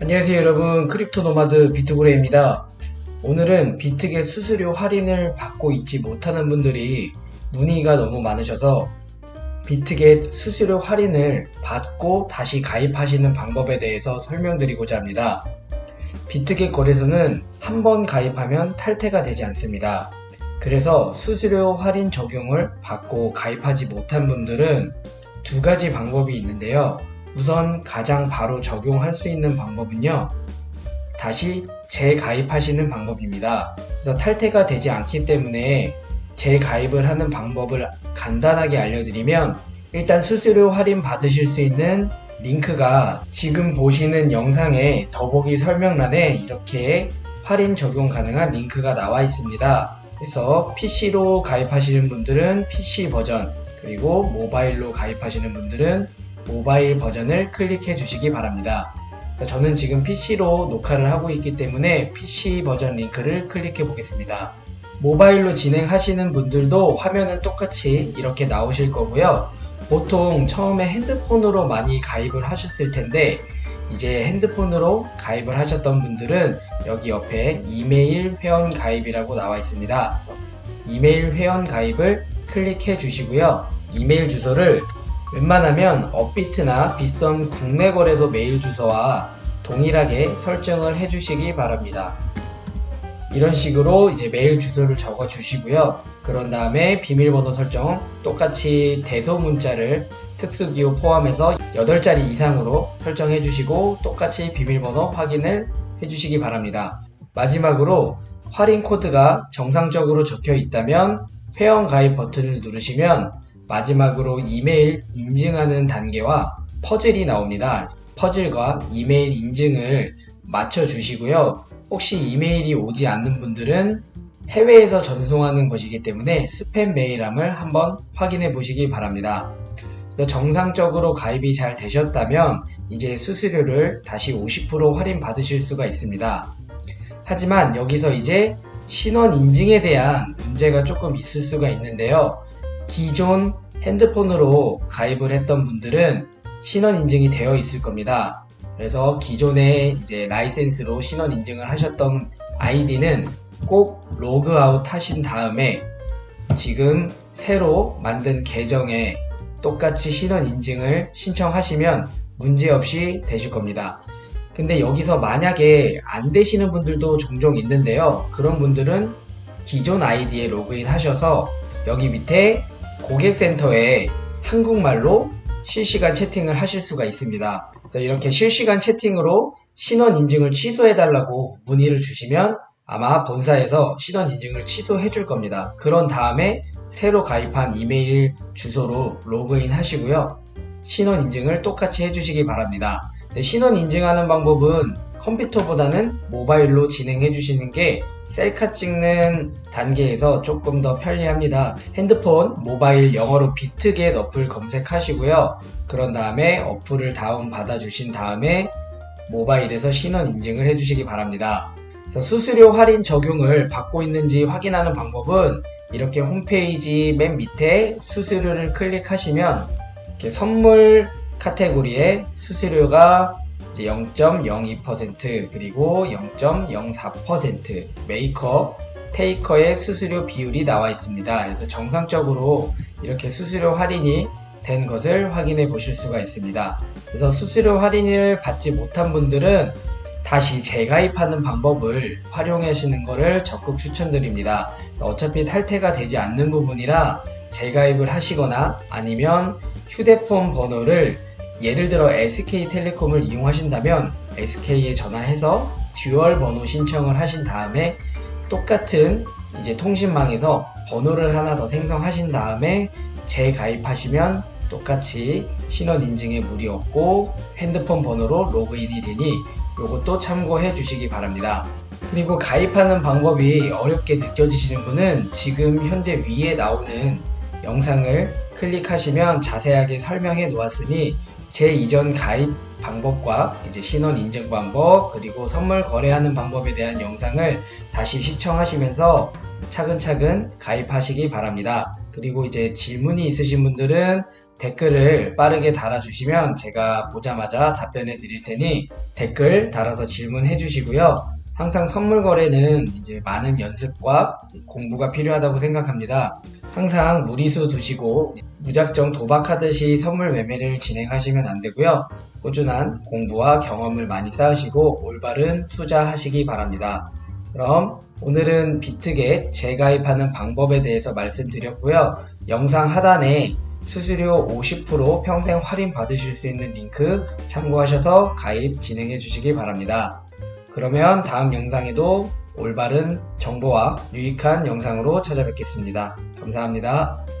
안녕하세요 여러분 크립토 노마드 비트고래입니다. 오늘은 비트겟 수수료 할인을 받고 있지 못하는 분들이 문의가 너무 많으셔서 비트겟 수수료 할인을 받고 다시 가입하시는 방법에 대해서 설명드리고자 합니다. 비트겟 거래소는 한 번 가입하면 탈퇴가 되지 않습니다. 그래서 수수료 할인 적용을 받고 가입하지 못한 분들은 두 가지 방법이 있는데요. 우선 가장 바로 적용할 수 있는 방법은요. 다시 재가입하시는 방법입니다. 그래서 탈퇴가 되지 않기 때문에 재가입을 하는 방법을 간단하게 알려드리면 일단 수수료 할인 받으실 수 있는 링크가 지금 보시는 영상의 더보기 설명란에 이렇게 할인 적용 가능한 링크가 나와 있습니다. 그래서 PC로 가입하시는 분들은 PC 버전, 그리고 모바일로 가입하시는 분들은 모바일 버전을 클릭해 주시기 바랍니다. 저는 지금 PC로 녹화를 하고 있기 때문에 PC 버전 링크를 클릭해 보겠습니다. 모바일로 진행하시는 분들도 화면은 똑같이 이렇게 나오실 거고요. 보통 처음에 핸드폰으로 많이 가입을 하셨을 텐데 이제 핸드폰으로 가입을 하셨던 분들은 여기 옆에 이메일 회원 가입이라고 나와 있습니다. 이메일 회원 가입을 클릭해 주시고요. 이메일 주소를 웬만하면 업비트나 빗썸 국내 거래소 메일 주소와 동일하게 설정을 해 주시기 바랍니다. 이런 식으로 이제 메일 주소를 적어 주시고요. 그런 다음에 비밀번호 설정 똑같이 대소 문자를 특수기호 포함해서 8자리 이상으로 설정해 주시고 똑같이 비밀번호 확인을 해 주시기 바랍니다. 마지막으로 할인 코드가 정상적으로 적혀 있다면 회원 가입 버튼을 누르시면 마지막으로 이메일 인증하는 단계와 퍼즐이 나옵니다. 퍼즐과 이메일 인증을 맞춰 주시고요. 혹시 이메일이 오지 않는 분들은 해외에서 전송하는 것이기 때문에 스팸 메일함을 한번 확인해 보시기 바랍니다. 그래서 정상적으로 가입이 잘 되셨다면 이제 수수료를 다시 50% 할인 받으실 수가 있습니다. 하지만 여기서 이제 신원 인증에 대한 문제가 조금 있을 수가 있는데요. 기존 핸드폰으로 가입을 했던 분들은 신원 인증이 되어 있을 겁니다. 그래서 기존에 이제 라이센스로 신원 인증을 하셨던 아이디는 꼭 로그아웃 하신 다음에 지금 새로 만든 계정에 똑같이 신원 인증을 신청하시면 문제없이 되실 겁니다. 근데 여기서 만약에 안 되시는 분들도 종종 있는데요. 그런 분들은 기존 아이디에 로그인 하셔서 여기 밑에 고객센터에 한국말로 실시간 채팅을 하실 수가 있습니다. 그래서 이렇게 실시간 채팅으로 신원 인증을 취소해 달라고 문의를 주시면 아마 본사에서 신원 인증을 취소해 줄 겁니다. 그런 다음에 새로 가입한 이메일 주소로 로그인 하시고요. 신원 인증을 똑같이 해주시기 바랍니다. 네, 신원 인증하는 방법은 컴퓨터보다는 모바일로 진행해 주시는 게 셀카 찍는 단계에서 조금 더 편리합니다. 핸드폰, 모바일 영어로 비트겟 어플 검색하시고요. 그런 다음에 어플을 다운 받아 주신 다음에 모바일에서 신원 인증을 해 주시기 바랍니다. 수수료 할인 적용을 받고 있는지 확인하는 방법은 이렇게 홈페이지 맨 밑에 수수료를 클릭하시면 선물 카테고리에 수수료가 이제 0.02% 그리고 0.04% 메이커, 테이커의 수수료 비율이 나와 있습니다. 그래서 정상적으로 이렇게 수수료 할인이 된 것을 확인해 보실 수가 있습니다. 그래서 수수료 할인을 받지 못한 분들은 다시 재가입하는 방법을 활용하시는 것을 적극 추천드립니다. 어차피 탈퇴가 되지 않는 부분이라 재가입을 하시거나 아니면 휴대폰 번호를 예를 들어 SK텔레콤을 이용하신다면 SK에 전화해서 듀얼 번호 신청을 하신 다음에 똑같은 이제 통신망에서 번호를 하나 더 생성하신 다음에 재가입하시면 똑같이 신원 인증에 무리 없고 핸드폰 번호로 로그인이 되니 이것도 참고해 주시기 바랍니다. 그리고 가입하는 방법이 어렵게 느껴지시는 분은 지금 현재 위에 나오는 영상을 클릭하시면 자세하게 설명해 놓았으니 제 이전 가입 방법과 이제 신원 인증 방법 그리고 선물 거래하는 방법에 대한 영상을 다시 시청하시면서 차근차근 가입하시기 바랍니다. 그리고 이제 질문이 있으신 분들은 댓글을 빠르게 달아주시면 제가 보자마자 답변해 드릴 테니 댓글 달아서 질문해 주시고요. 항상 선물 거래는 이제 많은 연습과 공부가 필요하다고 생각합니다. 항상 무리수 두시고 무작정 도박하듯이 선물 매매를 진행하시면 안 되고요. 꾸준한 공부와 경험을 많이 쌓으시고 올바른 투자하시기 바랍니다. 그럼 오늘은 비트겟 재가입하는 방법에 대해서 말씀드렸고요. 영상 하단에 수수료 50% 평생 할인 받으실 수 있는 링크 참고하셔서 가입 진행해 주시기 바랍니다. 그러면 다음 영상에도 올바른 정보와 유익한 영상으로 찾아뵙겠습니다. 감사합니다.